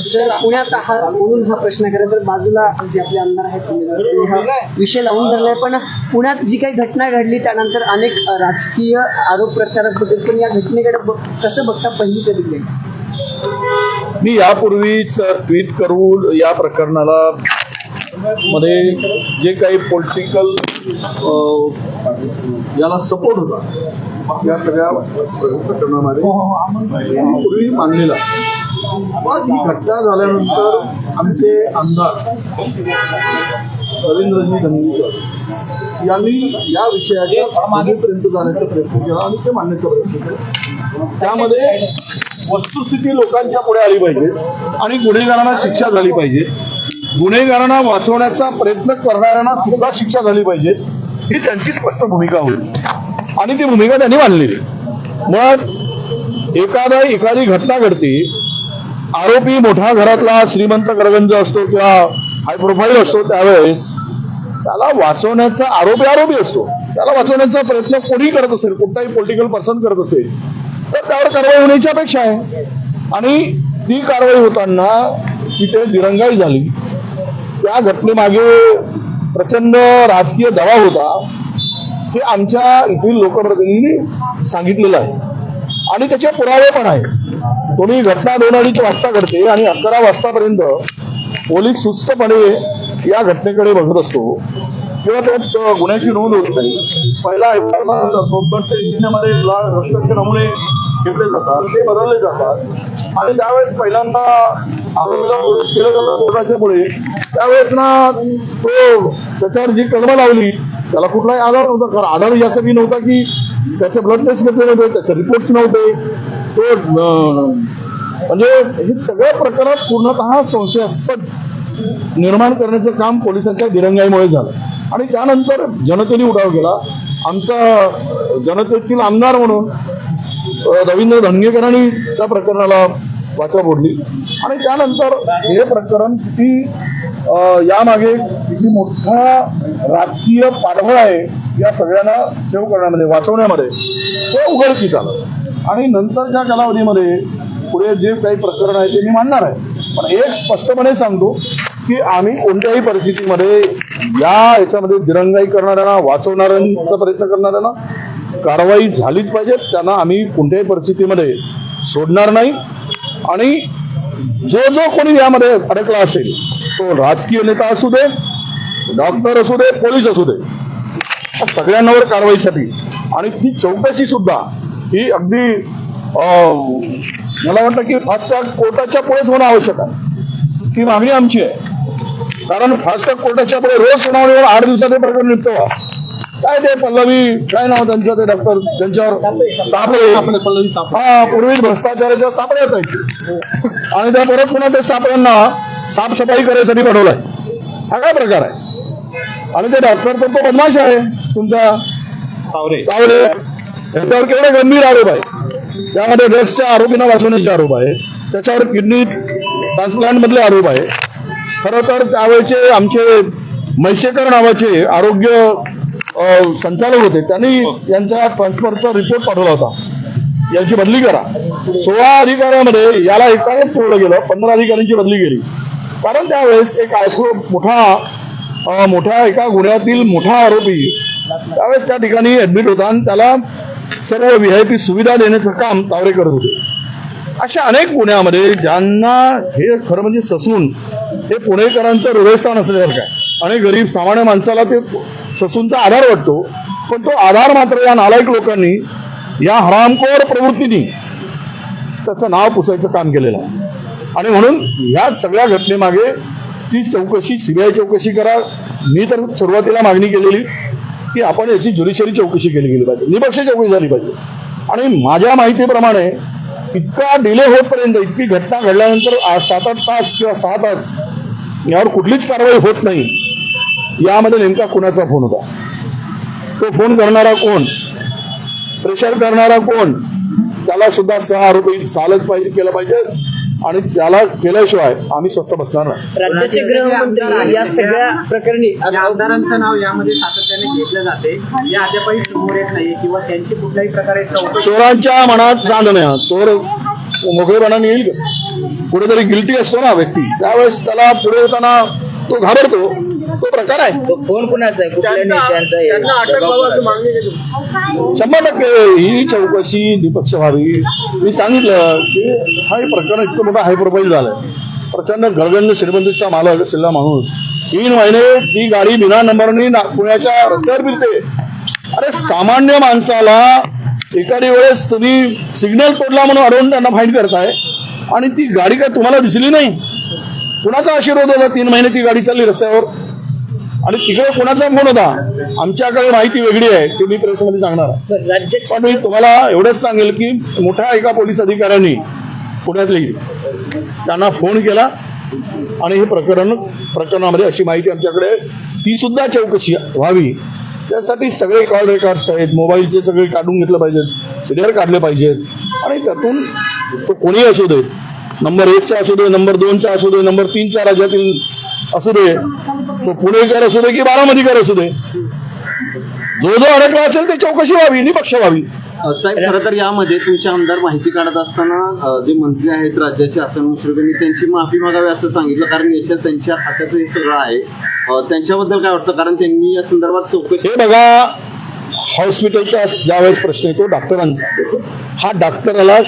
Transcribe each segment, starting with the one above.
Sir पुण्यात आहात म्हणून हा प्रश्न खरं तर बाजूला जे आपले आमदार आहेत विषय लावून धरलाय. पण पुण्यात जी काही घटना घडली त्यानंतर अनेक राजकीय आरोप प्रत्यारोप होते पण या घटनेकडे कसं बघता पहिली कधी मी यापूर्वीच ट्विट करून या प्रकरणाला मध्ये जे काही पॉलिटिकल याला सपोर्ट होता या सगळ्या प्रकरणामध्ये पूर्वी मानलेला ही घटना झाल्यानंतर आमचे आमदार रवींद्रजी धनगीकर यांनी या विषयाच्या मागेपर्यंत जाण्याचा प्रयत्न केला आणि ते मांडण्याचा प्रयत्न केला. त्यामध्ये वस्तुस्थिती लोकांच्या पुढे आली पाहिजे आणि गुन्हेगारांना शिक्षा झाली पाहिजे. गुन्हेगारांना वाचवण्याचा प्रयत्न करणाऱ्यांना सुद्धा शिक्षा झाली पाहिजे. ही त्यांची स्पष्ट भूमिका होती. आणि ती भूमिका त्यांनी मांडलेली. मग एखादा एखादी घटना घडते आरोपी मोठ्या घरातला श्रीमंत गरगंज असतो किंवा हाय प्रोफाईल असतो त्यावेळेस त्याला वाचवण्याचा आरोपी आरोपी असतो. त्याला वाचवण्याचा प्रयत्न कोणी करत असेल कुठलाही पॉलिटिकल पर्सन करत असेल तर त्यावर कारवाई होण्याची अपेक्षा आहे. आणि ती कारवाई होताना तिथे दिरंगाई झाली. त्या घटनेमागे प्रचंड राजकीय दबाव होता हे आमच्या येथील लोकप्रतिनिधींनी सांगितलेलं आहे. आणि त्याचे पुरावे पण आहे कोणी घटना दोन अडीच वाजता घडते आणि अकरा वाजतापर्यंत पोलीस सुस्तपणे या घटनेकडे बघत असतो. किंवा त्यात गुन्ह्याची नोंद होत नाही. पहिला जिल्ह्यामध्ये रक्ताचे नमुने घेतले जातात ते बदलले जातात. आणि त्यावेळेस पहिल्यांदा आरोपीला केलं जातं कोर्टाच्या पुढे त्यावेळेस ना तो त्याच्यावर जी कलमं लावली त्याला कुठलाही आधार नव्हता. कारण आधार यासाठी नव्हता की त्याचे ब्लड टेस्ट घेतले नव्हते त्याचे रिपोर्ट्स नव्हते. तो uh, म्हणजे हे सगळ्या प्रकारात पूर्णतः संशयास्पद निर्माण करण्याचं काम पोलिसांच्या दिरंगाईमुळे झालं. आणि त्यानंतर जनतेने उठाव केला. आमचा जनतेतील आमदार म्हणून रवींद्र धनगेकरांनी त्या प्रकरणाला वाचा फोडली. आणि त्यानंतर हे प्रकरण किती यामागे किती मोठा राजकीय पाठबळ आहे या सगळ्यांना सेव्ह करण्यामध्ये वाचवण्यामध्ये तो उघडकीस आलं. आणि नंतरच्या कालावधीमध्ये पुढे जे काही प्रकरण आहे ते मी मांडणार आहे. पण एक स्पष्टपणे सांगतो की आम्ही कोणत्याही परिस्थितीमध्ये या याच्यामध्ये दिरंगाई करणाऱ्यांना वाचवणाऱ्यांचा प्रयत्न करणाऱ्यांना कारवाई झालीच पाहिजे. त्यांना आम्ही कोणत्याही परिस्थितीमध्ये सोडणार नाही. आणि जो जो कोणी यामध्ये अडकला असेल तो राजकीय नेता असू दे डॉक्टर असू दे पोलीस असू दे सगळ्यांवर कारवाईसाठी. आणि ती चौकशी सुद्धा ही अगदी अं, मला वाटतं की फास्ट ट्रॅक कोर्टाच्या पुढेच होणं आवश्यक आहे. ती मागणी आमची आहे. कारण फास्ट ट्रॅक कोर्टाच्या पुढे रोज सुनावणीवर आठ दिवसात हे प्रकरण निघतो काय ते पल्लवी काय नाव त्यांचं ते डॉक्टर त्यांच्यावर सापळे. हा पूर्वी भ्रष्टाचाराच्या सापळे असायचे आणि त्या परत पुन्हा ते सापळ्यांना साफसफाई करायसाठी पाठवलाय. हा काय प्रकार आहे? आणि ते डॉक्टर तर तो बदमाश आहे. तुमचा सावरे. चावले याच्यावर केवढे गंभीर आरोप आहे त्यामध्ये ड्रग्सच्या आरोपींना वाचवण्याचे आरोप आहे त्याच्यावर किडनी ट्रान्सप्लांटमधले आरोप आहे खरं तर त्यावेळेचे आमचे म्हैसेकर नावाचे आरोग्य संचालक होते. त्यांनी यांच्या ट्रान्सफरचा रिपोर्ट पाठवला होता. यांची बदली करा. सोळा अधिकाऱ्यामध्ये याला एकानेच ठेवलं गेलं. पंधरा अधिकाऱ्यांची बदली केली. कारण त्यावेळेस एक आयको मोठा मोठ्या एका गुन्ह्यातील मोठा आरोपी त्यावेळेस त्या ठिकाणी ऍडमिट होता आणि त्याला सर्व व्ही आय पी सुविधा देण्याचं काम तावरे करत होते. अशा अनेक पुण्यामध्ये ज्यांना हे खरं म्हणजे ससून हे पुणेकरांचं हृदयस्थान असल्यासारखं आहे. आणि गरीब सामान्य माणसाला ते ससूनचा आधार वाटतो पण तो आधार मात्र या नालायक लोकांनी या हरामखोर प्रवृत्तीने त्याचं नाव पुसायचं काम केलेलं आहे. आणि म्हणून ह्या सगळ्या घटनेमागे ती चौकशी सीबीआय चौकशी करा. मी तर सुरुवातीला मागणी केलेली की आपण याची ज्युडिशरी चौकशी केली गेली पाहिजे. निपक्ष चौकशी झाली पाहिजे. आणि माझ्या माहितीप्रमाणे इतका डिले होतपर्यंत इतकी घटना घडल्यानंतर आज सात आठ तास किंवा सहा तास यावर कुठलीच कारवाई होत नाही. यामध्ये नेमका कुणाचा फोन होता? तो फोन करणारा कोण? प्रेशर करणारा कोण? त्याला सुद्धा सहा आरोपी सालच पाहिजे केलं पाहिजे. आणि त्याला केल्याशिवाय आम्ही स्वस्त बसणार नाही. राज्याचे गृहमंत्री या सगळ्या प्रकरणी या आमदारांचं नाव यामध्ये सातत्याने घेतलं जाते. या अद्यापही समोर येत नाही किंवा त्यांची कुठल्याही प्रकारे चोरांच्या मनात सांडण्या चोर मोकळेपणाने येईल कसं? कुठेतरी गिल्टी असतो ना व्यक्ती. त्यावेळेस त्याला पुढे होताना तो घाबरतो. तो प्रकार आहे. तो फोन कुणाचा आहे? कुठल्या नेत्यांचा. शंभर टक्के ही चौकशी निपक्ष व्हावी मी सांगितलं की हा हे प्रकरण इतकं मोठं हाय प्रोफाईल झालंय. प्रचंड गळगंज श्रीमंतीचा मालक असलेला माणूस. तीन महिने ती गाडी बिना नंबरनी ना- पुण्याच्या रस्त्यावर फिरते. अरे सामान्य माणसाला एखादी वेळेस तुम्ही सिग्नल तोडला म्हणून अडवून त्यांना फाईन करताय आणि ती गाडी काय तुम्हाला दिसली नाही? कुणाचा आशीर्वाद होता तीन महिने ती गाडी चालली रस्त्यावर? आणि तिकडे कोणाचा फोन होता? आमच्याकडे माहिती वेगळी आहे. ती मी प्रेसमध्ये सांगणार. पण मी तुम्हाला एवढंच सांगेल की मोठ्या एका पोलीस अधिकाऱ्यांनी पुण्यातली त्यांना फोन केला आणि हे प्रकरण प्रकरणामध्ये अशी माहिती आमच्याकडे. ती सुद्धा चौकशी व्हावी. त्यासाठी सगळे कॉल रेकॉर्ड्स आहेत. मोबाईलचे सगळे काढून घेतले पाहिजेत. सीडीआर काढले पाहिजेत. आणि त्यातून तो कोणीही असू दे. नंबर एकचा असू दे नंबर दोनचा असू दे नंबर तीनच्या राज्यातील असू दे तो पुणेकर असू दे की बारामतीकर असू दे. जो जो अडकला असेल ते चौकशी व्हावी निपक्ष व्हावी. साहेब खरं तर यामध्ये तुमचे आमदार माहिती काढत असताना जे मंत्री आहेत राज्याचे आसन मुश्रीफांनी त्यांची माफी मागावी असं सांगितलं. कारण याच्यात त्यांच्या खात्याचं हे सगळं आहे. त्यांच्याबद्दल काय वाटतं? कारण त्यांनी या संदर्भात चौकशी हे बघा हॉस्पिटलचा ज्यावेळेस प्रश्न येतो डॉक्टरांचा. हा डॉक्टराला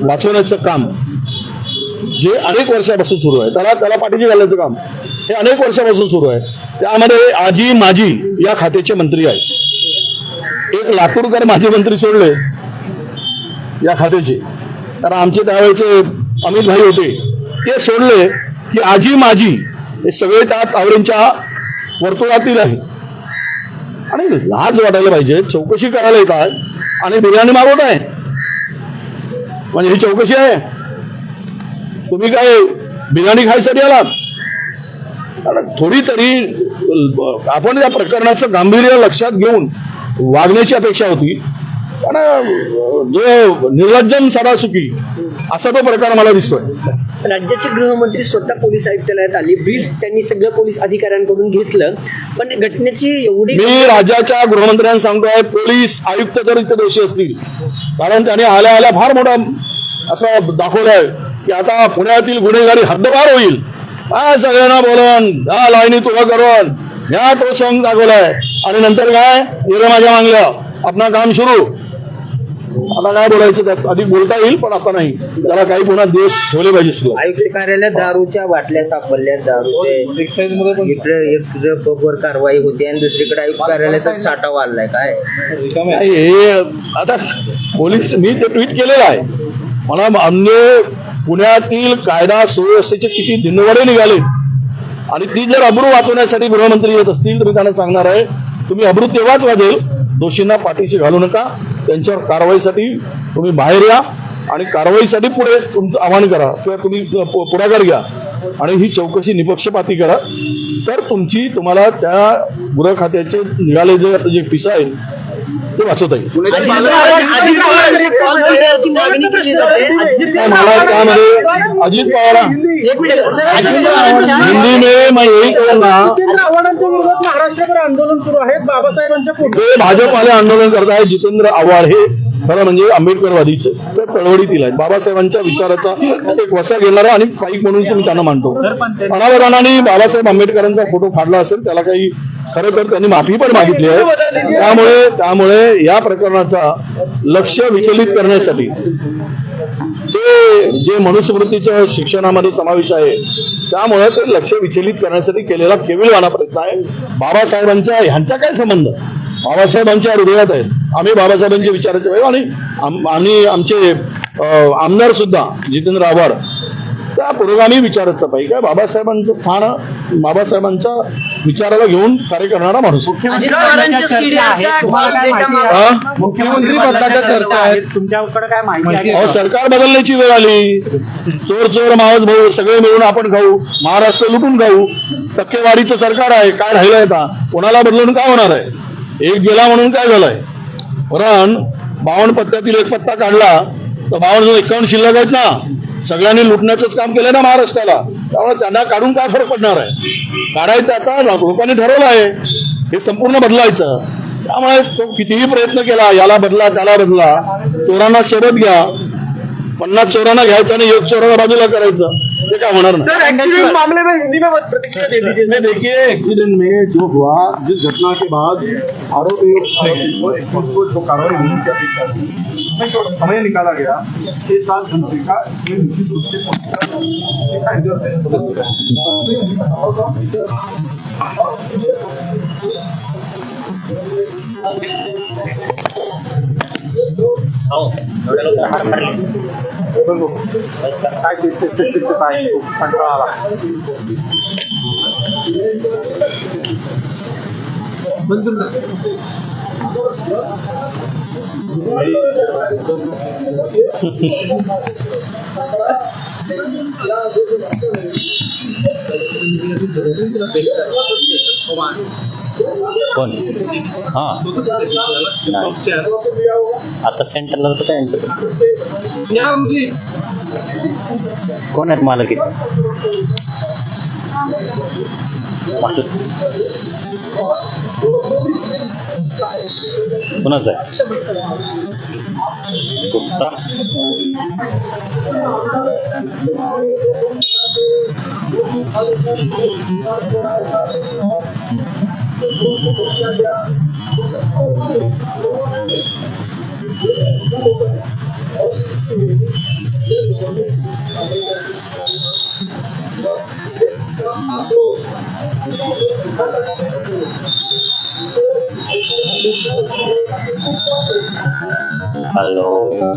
वाचवण्याचं काम जे अनेक वर्षापासून सुरू आहे त्याला त्याला पाठीशी घालायचं काम. हे अनेक वर्षापासून सुरू आहे. त्यामध्ये आजी माजी या खात्याचे मंत्री आहेत. एक लातूरकर माजी मंत्री सोडले या खात्याचे. कारण आमचे त्यावेळेचे अमित भाई होते ते सोडले की आजी माजी हे सगळे त्या तावडेंच्या वर्तुळातील आहे आणि लाज वाटायला पाहिजे चौकशी करायला येत आहे आणि बिर्याणी मागवत आहे म्हणजे ही चौकशी आहे. तुम्ही काय बिर्याणी खायसाठी आलात? कारण थोडी तरी आपण या प्रकरणाचं गांभीर्य लक्षात घेऊन वागण्याची अपेक्षा होती. पण जो निर्लज्जन सदासुखी असा तो प्रकार मला दिसतोय. राज्याचे गृहमंत्री स्वतः पोलीस आयुक्तालयात आली. ब्रीफ त्यांनी सगळं पोलीस अधिकाऱ्यांकडून घेतलं. पण घटनेची एवढी मी राज्याच्या गृहमंत्र्यांना सांगतोय पोलीस आयुक्त जर इथे दोषी असतील कारण त्याने आल्या आल्या फार मोठा असं दाखवलंय की आता पुण्यातील गुन्हेगारी हद्दपार होईल. काय सगळ्यांना बोलून हा लाईनी तुला करून या तो सॉंग दाखवलाय. आणि नंतर काय? हिरे माझ्या मागलं. आपला काम सुरू. आता काय बोलायचं त्यात? अधिक बोलता येईल पण आता नाही. त्याला काही पुन्हा दिवस ठेवले पाहिजे सुरू आयुक्त कार्यालयात दारूच्या बाटल्या सापडल्या. दारूचे इकडे पबवर कारवाई होती आणि दुसरीकडे आयुक्त कार्यालयाचा साठा वाढलाय. काय? हे आता पोलीस मी ते ट्विट केलेलं आहे. मला म्हणजे पुण्यातील कायदा सुव्यवस्थेचे किती दिनवडे निघाले आणि ती जर अब्रू वाचवण्यासाठी गृहमंत्री येत असतील तर मी त्यांना सांगणार आहे तुम्ही अब्रू तेव्हाच वाजेल दोषींना पाठीशी घालू नका त्यांच्यावर कारवाईसाठी तुम्ही बाहेर या आणि कारवाईसाठी पुढे तुमचं आव्हान करा किंवा तुम्ही पु- पुढाकार घ्या आणि ही चौकशी निपक्षपाती करा. तर तुमची तुम्हाला त्या गृह खात्याचे निघाले जे जे पिसा आहे ते वाचवता येईल. मला त्यामध्ये अजित पवार हिंदी में मैं यही कहूंगा आव्हाडांच्या विरोधात महाराष्ट्रभर आंदोलन सुरू आहे. बाबासाहेबांच्या ते भाजपवाले आंदोलन करत आहे जितेंद्र आव्हाड. हे खरं म्हणजे आंबेडकरवादीचे. त्या चळवळीतील आहेत. बाबासाहेबांच्या विचाराचा एक वसा घेणारा आणि पाईक म्हणून मी त्यांना मानतो. अनावधानाने बाबासाहेब आंबेडकरांचा फोटो फाडला असेल त्याला काही खरं तर त्यांनी माफी पण मागितली आहे. त्यामुळे त्यामुळे या प्रकरणाचा लक्ष विचलित करण्यासाठी ते जे मनुस्मृतीच्या शिक्षणामध्ये समावेश आहे त्यामुळे ते लक्ष विचलित करण्यासाठी केलेला केविलवाना प्रयत्न आहे. बाबासाहेबांच्या ह्यांचा काय संबंध? बाबासाहेब आमच्या हृदयात आहेत आम्ही बाबासाहेबांचे विचाराचे वेळ आणि आम- आणि आमचे आमदार सुद्धा जितेंद्र आव्हाड त्या पुरोगामी विचाराचा पाहिजे. काय बाबासाहेबांचं स्थान बाबासाहेबांच्या विचाराला घेऊन कार्य करणारा माणूस. हा? मुख्यमंत्री पदाच्या चर्चा आहेत. तुमच्याकडे काय माहिती आहे? अहो सरकार बदलण्याची वेळ आली. चोर चोर मावस भाऊ सगळे मिळून आपण खाऊ. महाराष्ट्र लुटून खाऊ. टक्केवारीचं सरकार आहे. काय राहिलंय आता? कोणाला बदलून काय होणार आहे? एक गेला म्हणून काय झालंय? कारण बावन्न पत्त्यातील एक पत्ता काढला. तर बावन्न एकावन्न शिल्लक आहेत ना सगळ्यांनी लुटण्याचंच काम केलं ना महाराष्ट्राला. त्यामुळे त्यांना काढून काय फरक पडणार आहे? काढायचं आता लोकांनी ठरवलं आहे. हे संपूर्ण बदलायचं. त्यामुळे तो कितीही प्रयत्न केला याला बदला त्याला बदला. चोरांना शोधत घ्या. पन्नास चोरांना घ्यायचं आणि एक चोराला बाजूला करायचं. काय होणार सर एक्सीडेंट मामले में हिंदी में प्रतिक्रिया दे दीजिए में देखिए एक्सीडेंट में जो हुआ जिस घटना के बाद आरोपी को जो कार्रवाई चाहिए। उसमें जो समय निकाला गया। छह सात घंटे का इसमें निश्चित रूप से दिखाई Ai, que esqueci, esqueci, vai, vai pra lá. Manda Thank you. कोण? हा. नाही. आता सेंटरला होतं काय यांचं कोण आहेत मालक इथे? वाटत कोणाचं आहे? गुप्ता. Aló.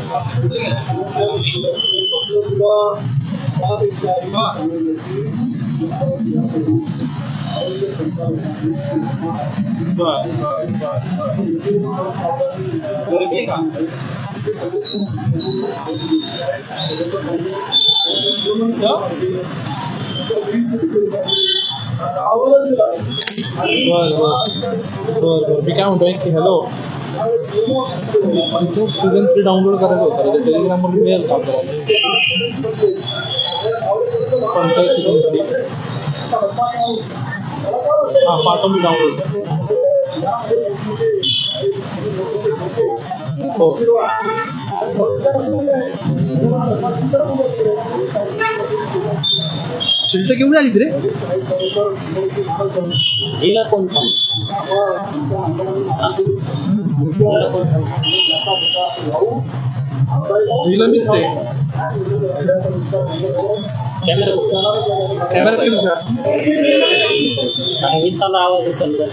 मी काय म्हणतोय की हॅलो सीझन थ्री डाउनलोड करायचं होतं. त्याच्या टेलिग्रामवर मिळेल का आपल्याला पंचायत सीझन थ्री हां पाठव मी डाउनलोड शिल्ट घेऊन आली रे? हिला कोण सांग मीच आहे. कॅमेरा कॅमेरा आवाज उचलला